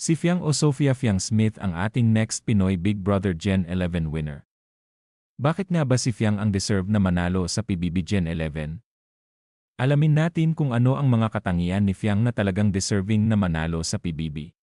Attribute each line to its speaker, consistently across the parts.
Speaker 1: Si Fiang o Sophia Fiang Smith ang ating next Pinoy Big Brother Gen 11 winner. Bakit nga ba si Fiang ang deserve na manalo sa PBB Gen 11? Alamin natin kung ano ang mga katangian ni Fiang na talagang deserving na manalo sa PBB.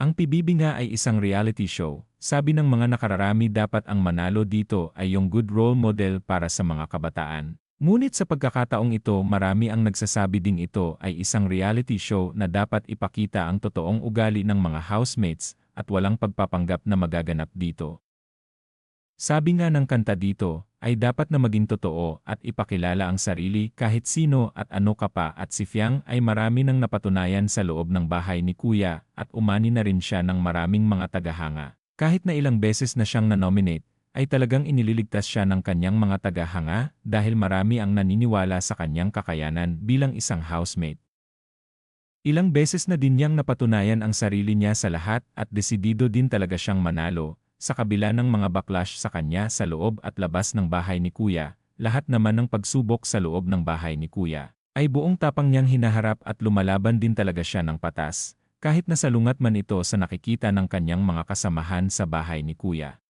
Speaker 1: Ang PBB nga ay isang reality show. Sabi ng mga nakararami dapat ang manalo dito ay yung good role model para sa mga kabataan. Ngunit sa pagkakataong ito marami ang nagsasabi ding ito ay isang reality show na dapat ipakita ang totoong ugali ng mga housemates at walang pagpapanggap na magaganap dito. Sabi nga ng kanta dito, ay dapat na maging totoo at ipakilala ang sarili kahit sino at ano ka pa at si Fiang ay marami nang napatunayan sa loob ng bahay ni Kuya at umani na rin siya ng maraming mga tagahanga. Kahit na ilang beses na siyang na-nominate, ay talagang inililigtas siya ng kanyang mga tagahanga dahil marami ang naniniwala sa kanyang kakayanan bilang isang housemate. Ilang beses na din niyang napatunayan ang sarili niya sa lahat at desidido din talaga siyang manalo, sa kabila ng mga backlash sa kanya sa loob at labas ng bahay ni Kuya, lahat naman ng pagsubok sa loob ng bahay ni Kuya, ay buong tapang niyang hinaharap at lumalaban din talaga siya ng patas, kahit nasalungat man ito sa nakikita ng kanyang mga kasamahan sa bahay ni Kuya.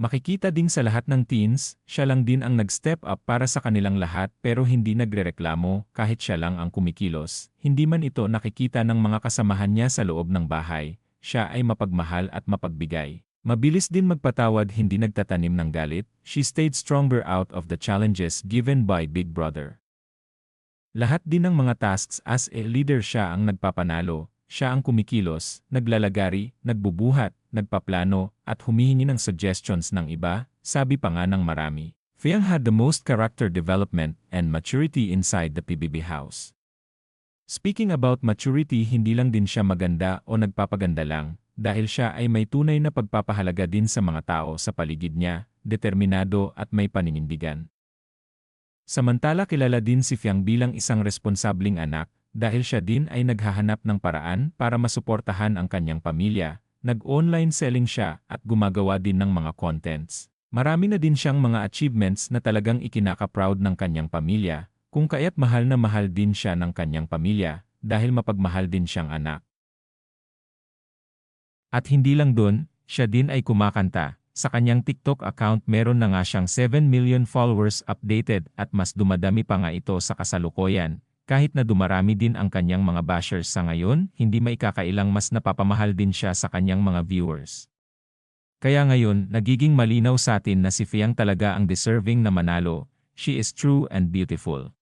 Speaker 1: Makikita din sa lahat ng teens, siya lang din ang nag-step up para sa kanilang lahat pero hindi nagrereklamo kahit siya lang ang kumikilos. Hindi man ito nakikita ng mga kasamahan niya sa loob ng bahay, siya ay mapagmahal at mapagbigay. Mabilis din magpatawad hindi nagtatanim ng galit, she stayed stronger out of the challenges given by Big Brother. Lahat din ng mga tasks as a leader siya ang nagpapanalo, siya ang kumikilos, naglalagari, nagbubuhat, nagpaplano, at humihingi ng suggestions ng iba, sabi pa nga ng marami. Fiang had the most character development and maturity inside the PBB house. Speaking about maturity hindi lang din siya maganda o nagpapaganda lang, dahil siya ay may tunay na pagpapahalaga din sa mga tao sa paligid niya, determinado at may paninindigan. Samantala kilala din si Fiang bilang isang responsabling anak, dahil siya din ay naghahanap ng paraan para masuportahan ang kanyang pamilya, nag-online selling siya at gumagawa din ng mga contents. Marami na din siyang mga achievements na talagang ikinaka-proud ng kanyang pamilya, kung kaya't mahal na mahal din siya ng kanyang pamilya, dahil mapagmahal din siyang anak. At hindi lang dun, siya din ay kumakanta. Sa kanyang TikTok account meron na nga siyang 7 million followers updated at mas dumadami pa nga ito sa kasalukuyan, kahit na dumarami din ang kanyang mga bashers sa ngayon, hindi maikakailang mas napapamahal din siya sa kanyang mga viewers. Kaya ngayon, nagiging malinaw sa atin na si Fiang talaga ang deserving na manalo, she is true and beautiful.